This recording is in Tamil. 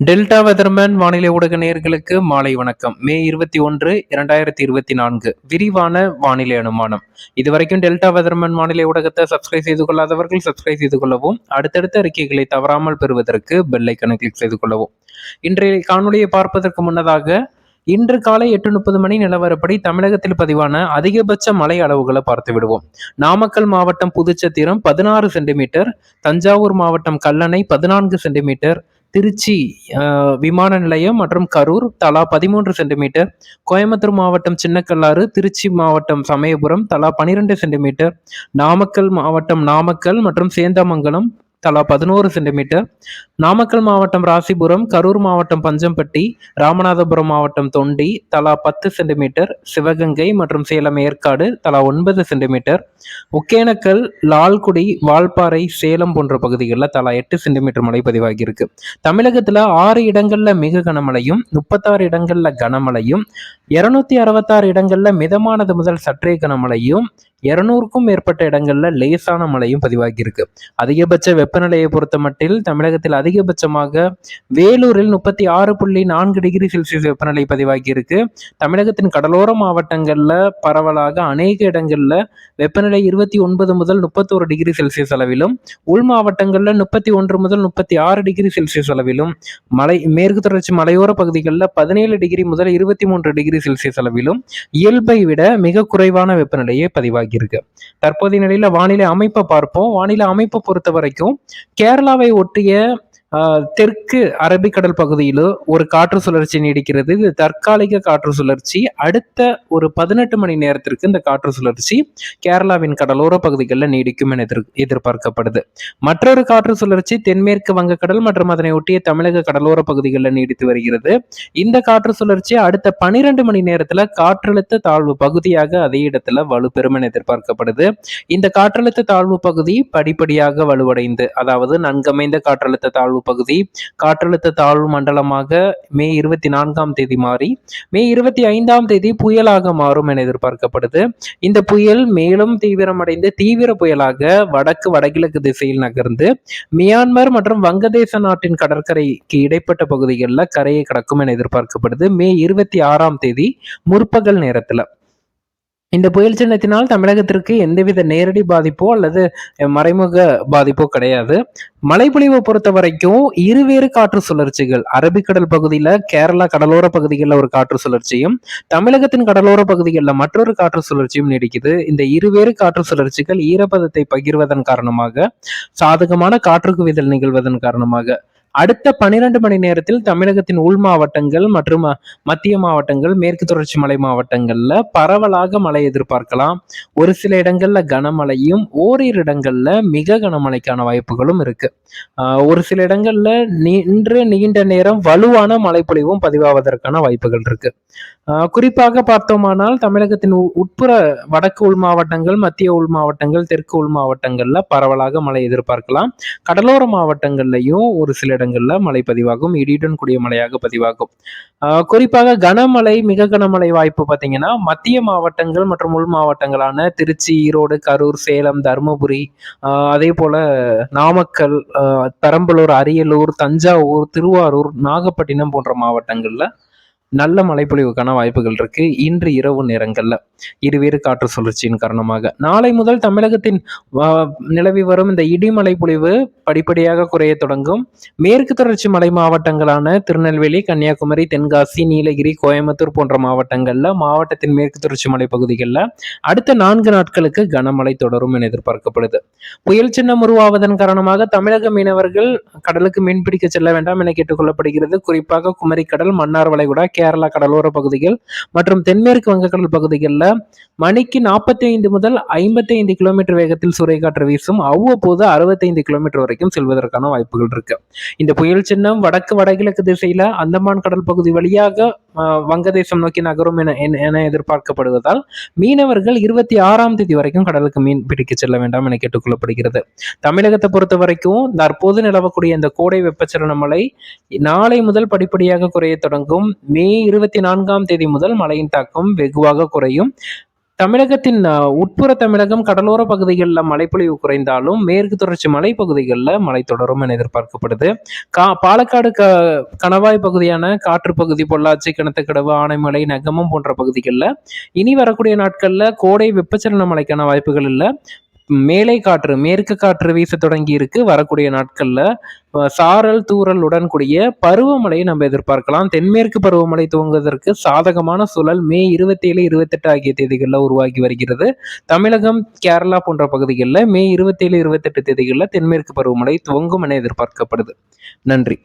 டெல்டா வெதர்மேன் வானிலை ஊடக நேயர்களுக்கு மாலை வணக்கம். மே இருபத்தி ஒன்று இரண்டாயிரத்தி இருபத்தி நான்கு. விரிவான வானிலை அனுமானம். இதுவரைக்கும் டெல்டா வெதர்மேன் வானிலை ஊடகத்தை சப்ஸ்கிரைப் செய்து கொள்ளாதவர்கள் சப்ஸ்கிரைப் செய்து கொள்ளவும் அடுத்தடுத்த அறிக்கைகளை தவறாமல் பெறுவதற்கு பெல்லைக்கனை கிளிக் செய்து கொள்ளவும். இன்றைய காணொலியை பார்ப்பதற்கு முன்னதாக இன்று காலை எட்டு முப்பது மணி நிலவரப்படி தமிழகத்தில் பதிவான அதிகபட்ச மழை அளவுகளை பார்த்து விடுவோம். நாமக்கல் மாவட்டம் புதுச்சத்திரம் பதினாறு சென்டிமீட்டர் தஞ்சாவூர் மாவட்டம் கல்லணை பதினான்கு சென்டிமீட்டர் திருச்சி விமான நிலையம் மற்றும் கரூர் தலா பதிமூன்று சென்டிமீட்டர். கோயம்புத்தூர் மாவட்டம் சின்னக்கல்லாறு திருச்சி மாவட்டம் சமயபுரம் தலா பனிரெண்டு சென்டிமீட்டர். நாமக்கல் மாவட்டம் நாமக்கல் மற்றும் சேந்தமங்கலம் தலா பதினோரு சென்டிமீட்டர் நாமக்கல் மாவட்டம் ராசிபுரம் கரூர் மாவட்டம் பஞ்சம்பட்டி ராமநாதபுரம் மாவட்டம் தொண்டி தலா பத்து சென்டிமீட்டர் சிவகங்கை மற்றும் சேலம் ஏற்காடு தலா ஒன்பது சென்டிமீட்டர் ஒகேனக்கல் லால்குடி வால்பாறை சேலம் போன்ற பகுதிகளில் தலா எட்டு சென்டிமீட்டர் மழை பதிவாகியிருக்கு. தமிழகத்தில் ஆறு இடங்களில் மிக கனமழையும் முப்பத்தாறு இடங்களில் கனமழையும் இருநூத்தி அறுபத்தாறு இடங்களில் மிதமானது முதல் சற்றே கனமழையும் இருநூறுக்கும் மேற்பட்ட இடங்களில் லேசான மழையும் பதிவாகியிருக்கு. அதிகபட்ச வெப்பநிலையை பொறுத்த மட்டில் தமிழகத்தில் அதிகபட்சமாக வேலூரில் முப்பத்தி ஆறு புள்ளி நான்கு டிகிரி செல்சியஸ் வெப்பநிலை பதிவாகியிருக்கு. தமிழகத்தின் கடலோர மாவட்டங்களில் பரவலாக அநேக இடங்களில் வெப்பநிலை இருபத்தி ஒன்பது முதல் முப்பத்தோரு டிகிரி செல்சியஸ் அளவிலும் உள் மாவட்டங்களில் முப்பத்தி ஒன்று முதல் முப்பத்தி ஆறு டிகிரி செல்சியஸ் அளவிலும் மலை மேற்கு தொடர்ச்சி மலையோர பகுதிகளில் பதினேழு டிகிரி முதல் இருபத்தி மூன்று டிகிரி செல்சியஸ் அளவிலும் இயல்பை விட மிக குறைவான வெப்பநிலையை பதிவாகி இருக்கு. தற்போதைய நிலையில வானிலை அமைப்பை பார்ப்போம். வானிலை அமைப்பை பொறுத்த வரைக்கும் கேரளாவை ஒட்டிய தெற்கு அரபிக்கடல் பகுதியிலோ ஒரு காற்று சுழற்சி நீடிக்கிறது. இது தற்காலிக காற்று சுழற்சி. அடுத்த ஒரு பதினெட்டு மணி நேரத்திற்கு இந்த காற்று சுழற்சி கேரளாவின் கடலோர பகுதிகளில் நீடிக்கும் என எதிர் எதிர்பார்க்கப்படுது. மற்றொரு காற்று சுழற்சி தென்மேற்கு வங்கக்கடல் மற்றும் அதனை ஒட்டிய தமிழக கடலோர பகுதிகளில் நீடித்து வருகிறது. இந்த காற்று சுழற்சி அடுத்த பனிரெண்டு மணி நேரத்தில் காற்றழுத்த தாழ்வு பகுதியாக அதே இடத்துல வலுப்பெறும் என எதிர்பார்க்கப்படுது. இந்த காற்றழுத்த தாழ்வு பகுதி படிப்படியாக வலுவடைந்து அதாவது நன்கமைந்த காற்றழுத்த தாழ்வு தாழ்வு பகுதி. காற்றழுத்த தாழ்வு மண்டலமாக மே இருபத்தி நான்காம் தேதி மாறி மே இருபத்தி ஐந்தாம் தேதி புயலாக மாறும் என எதிர்பார்க்கப்படுது. இந்த புயல் மேலும் தீவிரமடைந்து தீவிர புயலாக வடக்கு வடகிழக்கு திசையில் நகர்ந்து மியான்மர் மற்றும் வங்கதேச நாட்டின் கடற்கரைக்கு இடைப்பட்ட பகுதிகளில் கரையை கடக்கும் என எதிர்பார்க்கப்படுது. மே இருபத்தி ஆறாம் தேதி முற்பகல் நேரத்தில். இந்த புயல் சின்னத்தினால் தமிழகத்திற்கு எந்தவித நேரடி பாதிப்போ அல்லது மறைமுக பாதிப்போ கிடையாது. மழைப்பொழிவை பொறுத்த வரைக்கும் இருவேறு காற்று சுழற்சிகள். அரபிக்கடல் பகுதியில் கேரளா கடலோர பகுதிகளில் ஒரு காற்று சுழற்சியும் தமிழகத்தின் கடலோர பகுதிகளில் மற்றொரு காற்று சுழற்சியும் நீடிக்குது. இந்த இருவேறு காற்று சுழற்சிகள் ஈரப்பதத்தை பகிர்வதன் காரணமாக சாதகமான காற்று குவிதல் நிகழ்வதன் காரணமாக அடுத்த பனிரெண்டு மணி நேரத்தில் தமிழகத்தின் உள் மாவட்டங்கள் மற்றும் மத்திய மாவட்டங்கள் மேற்கு தொடர்ச்சி மலை மாவட்டங்கள்ல பரவலாக மழை எதிர்பார்க்கலாம். ஒரு சில இடங்கள்ல கனமழையும் ஓரிரு இடங்கள்ல மிக கனமழைக்கான வாய்ப்புகளும் இருக்கு. ஒரு சில இடங்கள்ல நின்று நீண்ட நேரம் வலுவான மழைப்பொழிவும் பதிவாவதற்கான வாய்ப்புகள் இருக்கு. குறிப்பாக பார்த்தோமானால் தமிழகத்தின் உட்புற வடக்கு உள் மாவட்டங்கள் மத்திய உள் மாவட்டங்கள் தெற்கு உள் மாவட்டங்கள்ல பரவலாக மழை எதிர்பார்க்கலாம். கடலோர மாவட்டங்கள்லையும் ஒரு சில இடங்கள் இடங்கள்ல மழை பதிவாகும் இடியுடன் கூடிய மழையாக பதிவாகும். குறிப்பாக கனமழை மிக கனமழை வாய்ப்பு பார்த்தீங்கன்னா மத்திய மாவட்டங்கள் மற்றும் உள் மாவட்டங்களான திருச்சி ஈரோடு கரூர் சேலம் தருமபுரி அதே போல நாமக்கல் பெரம்பலூர் அரியலூர் தஞ்சாவூர் திருவாரூர் நாகப்பட்டினம் போன்ற மாவட்டங்கள்ல நல்ல மழைப்பொழிவுக்கான வாய்ப்புகள் இருக்கு. இன்று இரவு நேரங்களில் இருவேறு காற்று சுழற்சியின் காரணமாக. நாளை முதல் தமிழகத்தின் நிலவி வரும் இந்த இடிமலை பொழிவு படிப்படியாக குறைய தொடங்கும். மேற்கு தொடர்ச்சி மலை மாவட்டங்களான திருநெல்வேலி கன்னியாகுமரி தென்காசி நீலகிரி கோயம்புத்தூர் போன்ற மாவட்டங்களில் மாவட்டத்தின் மேற்கு தொடர்ச்சி மலை பகுதிகளில் அடுத்த நான்கு நாட்களுக்கு கனமழை தொடரும் என எதிர்பார்க்கப்படுது. புயல் சின்னம் உருவாவதன் காரணமாக தமிழக மீனவர்கள் கடலுக்கு மீன்பிடிக்க செல்ல வேண்டாம் என கேட்டுக்கொள்ளப்படுகிறது. குறிப்பாக குமரிக்கடல் மன்னார் வளைகுடா கேரளா கடலோர பகுதிகள் மற்றும் தென்மேற்கு வங்கக்கடல் பகுதிகளில் மணிக்கு நாற்பத்தி ஐந்து முதல் ஐம்பத்தி ஐந்து கிலோமீட்டர் வேகத்தில் சூறைக்காற்று வீசும். அவ்வப்போது அறுபத்தைந்து கிலோமீட்டர் வரைக்கும் செல்வதற்கான வாய்ப்புகள் இருக்கு. இந்த புயல் சின்னம் வடக்கு வடகிழக்கு திசையில அந்தமான் கடல் பகுதி வழியாக வங்கதேசம் நோக்கி நகரும் என என எதிர்பார்க்கப்படுவதால் மீனவர்கள் இருபத்தி ஆறாம் தேதி வரைக்கும் கடலுக்கு மீன் பிடிக்க செல்ல வேண்டாம் என கேட்டுக்கொள்ளப்படுகிறது. தமிழகத்தை பொறுத்த வரைக்கும் தற்போது நிலவக்கூடிய இந்த கோடை வெப்பச்சலன மழை நாளை முதல் படிப்படியாக குறைய தொடங்கும் மே இருபத்தி நான்காம் தேதி முதல் மழையின் தாக்கம் வெகுவாக குறையும். தமிழகத்தின் உட்புற தமிழகம் கடலோர பகுதிகளில் மழைப்பொழிவு குறைந்தாலும் மேற்கு தொடர்ச்சி மலைப்பகுதிகளில் மழை தொடரும் என எதிர்பார்க்கப்படுது. கா பாலக்காடு க கணவாய் பகுதியான காற்று பகுதி பொள்ளாச்சி கிணத்துக்கடவு ஆனைமலை நகமம் போன்ற பகுதிகளில் இனி வரக்கூடிய நாட்களில் கோடை வெப்பச்சலன மழைக்கான வாய்ப்புகள் இல்லை. மேலை காற்று மேற்கு காற்று வீச தொடங்கி இருக்கு. வரக்கூடிய நாட்கள்ல சாரல் தூரலுடன் கூடிய பருவமழையை நம்ம எதிர்பார்க்கலாம். தென்மேற்கு பருவமழை துவங்குவதற்கு சாதகமான சூழல் மே இருபத்தி ஏழு இருபத்தெட்டு ஆகிய தேதிகளில் உருவாகி வருகிறது. தமிழகம் கேரளா போன்ற பகுதிகளில் மே இருபத்தேழு இருபத்தெட்டு தேதிகளில் தென்மேற்கு பருவமழை துவங்கும் என எதிர்பார்க்கப்படுது. நன்றி.